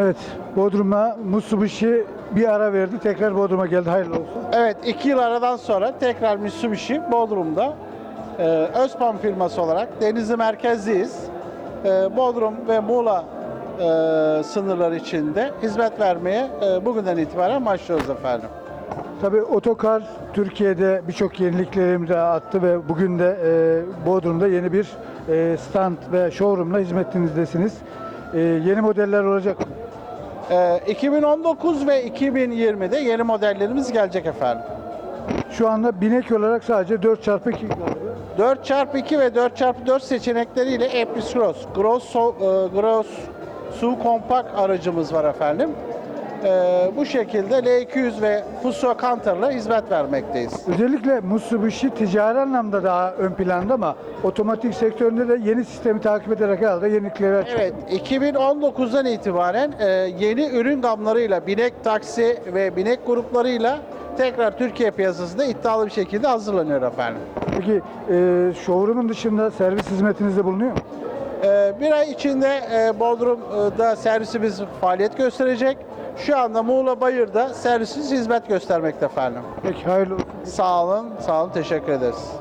Evet, Bodrum'a Mitsubishi bir ara verdi. Tekrar Bodrum'a geldi. Hayırlı olsun. Evet, iki yıl aradan sonra tekrar Mitsubishi Bodrum'da e, Özpan firması olarak Denizli merkezliyiz. E, Bodrum ve Muğla e, sınırları içinde hizmet vermeye e, bugünden itibaren başlıyoruz efendim. Tabii otokar Türkiye'de birçok yenilikleri imza attı ve bugün de e, Bodrum'da yeni bir e, stand ve showroom'la hizmetinizdesiniz. E, yeni modeller olacak. mı? E, 2019 ve 2020'de yeni modellerimiz gelecek efendim. Şu anda binek olarak sadece 4x2 galiba. 4x2 ve 4x4 seçenekleriyle Epris Cross, Gross, So- e, Gross Su Compact aracımız var efendim. E, bu şekilde L200 ve Fuso Canter'la hizmet vermekteyiz. Özellikle Mitsubishi ticari anlamda daha ön planda ama otomatik sektöründe de yeni sistemi takip ederek herhalde yenilikleri açıyor. Evet, 2019'dan itibaren e, yeni ürün gamlarıyla, binek taksi ve binek gruplarıyla tekrar Türkiye piyasasında iddialı bir şekilde hazırlanıyor efendim. Peki e, showroom'un dışında servis hizmetinizde bulunuyor mu? E, bir ay içinde e, Bodrum'da servisimiz faaliyet gösterecek. Şu anda Muğla Bayır'da servisimiz hizmet göstermekte efendim. Peki hayırlı olsun. Sağ olun, sağ olun, teşekkür ederiz.